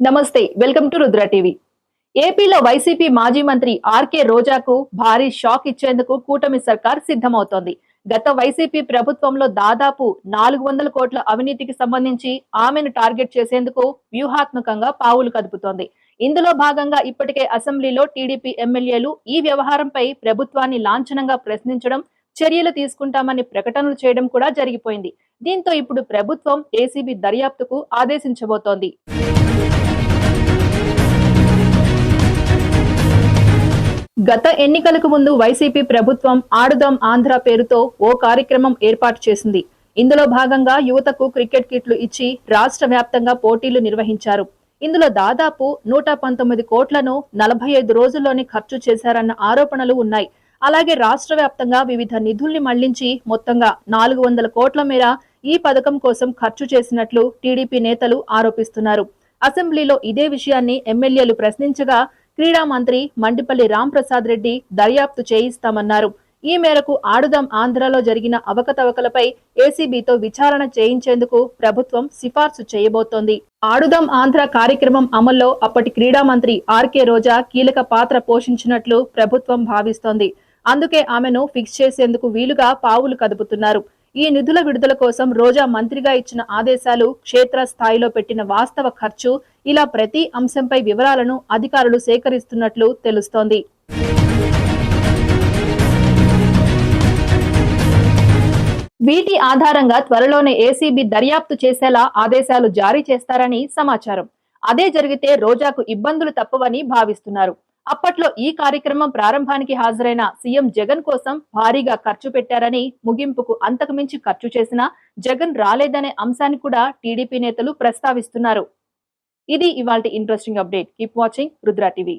నమస్తే welcome to Rudra TV. ఏపీలో YCP మాజీ మంత్రి ఆర్కే రోజాకు భారీ షాక్ ఇచ్చేందుకు కూటమి సర్కార్ సిద్ధమవుతోంది. గత వైసీపీ ప్రభుత్వంలో దాదాపు నాలుగు వందల కోట్ల అవినీతికి సంబంధించి ఆమెను టార్గెట్ చేసేందుకు వ్యూహాత్మకంగా పావులు కదుపుతోంది. ఇందులో భాగంగా ఇప్పటికే అసెంబ్లీలో టీడీపీ ఎమ్మెల్యేలు ఈ వ్యవహారంపై ప్రభుత్వాన్ని లాంఛనంగా ప్రశ్నించడం చర్యలు తీసుకుంటామని ప్రకటనలు చేయడం కూడా జరిగిపోయింది. దీంతో ఇప్పుడు ప్రభుత్వం ఏసీబీ దర్యాప్తుకు ఆదేశించబోతోంది. గత ఎన్నికలకు ముందు వైసీపీ ప్రభుత్వం ఆడుదాం ఆంధ్ర పేరుతో ఓ కార్యక్రమం ఏర్పాటు చేసింది. ఇందులో భాగంగా యువతకు క్రికెట్ కిట్లు ఇచ్చి రాష్ట్ర వ్యాప్తంగా పోటీలు నిర్వహించారు. ఇందులో దాదాపు నూట పంతొమ్మిది కోట్లను నలభై ఐదు రోజుల్లోనే ఖర్చు చేశారన్న ఆరోపణలు ఉన్నాయి. అలాగే రాష్ట్ర వ్యాప్తంగా వివిధ నిధుల్ని మళ్ళించి మొత్తంగా నాలుగు వందల కోట్ల మేర ఈ పథకం కోసం ఖర్చు చేసినట్లు టీడీపీ నేతలు ఆరోపిస్తున్నారు. అసెంబ్లీలో ఇదే విషయాన్ని ఎమ్మెల్యేలు ప్రశ్నించగా క్రీడా మంత్రి మండిపల్లి రాంప్రసాద్ రెడ్డి దర్యాప్తు చేయిస్తామన్నారు. ఈ మేరకు ఆడుదాం ఆంధ్రలో జరిగిన అవకతవకలపై ఏసీబీతో విచారణ చేయించేందుకు ప్రభుత్వం సిఫార్సు చేయబోతోంది. ఆడుదాం ఆంధ్ర కార్యక్రమం అమల్లో అప్పటి క్రీడా మంత్రి ఆర్కే రోజా కీలక పాత్ర పోషించినట్లు ప్రభుత్వం భావిస్తోంది. అందుకే ఆమెను ఫిక్స్ చేసేందుకు వీలుగా పావులు కదుపుతున్నారు. ఈ నిధుల విడుదల కోసం రోజా మంత్రిగా ఇచ్చిన ఆదేశాలు క్షేత్ర స్థాయిలో పెట్టిన వాస్తవ ఖర్చు ఇలా ప్రతి అంశంపై వివరాలను అధికారులు సేకరిస్తున్నట్లు తెలుస్తోంది. వీటి ఆధారంగా త్వరలోనే ఏసీబీ దర్యాప్తు చేసేలా ఆదేశాలు జారీ చేస్తారని సమాచారం. అదే జరిగితే రోజాకు ఇబ్బందులు తప్పవని భావిస్తున్నారు. అప్పట్లో ఈ కార్యక్రమం ప్రారంభానికి హాజరైన సీఎం జగన్ కోసం భారీగా ఖర్చు పెట్టారని ముగింపుకు అంతకుమించి ఖర్చు చేసినా జగన్ రాలేదనే అంశాన్ని కూడా టీడీపీ నేతలు ప్రస్తావిస్తున్నారు. ఇది ఇవాళ interesting update. Keep watching Rudra TV.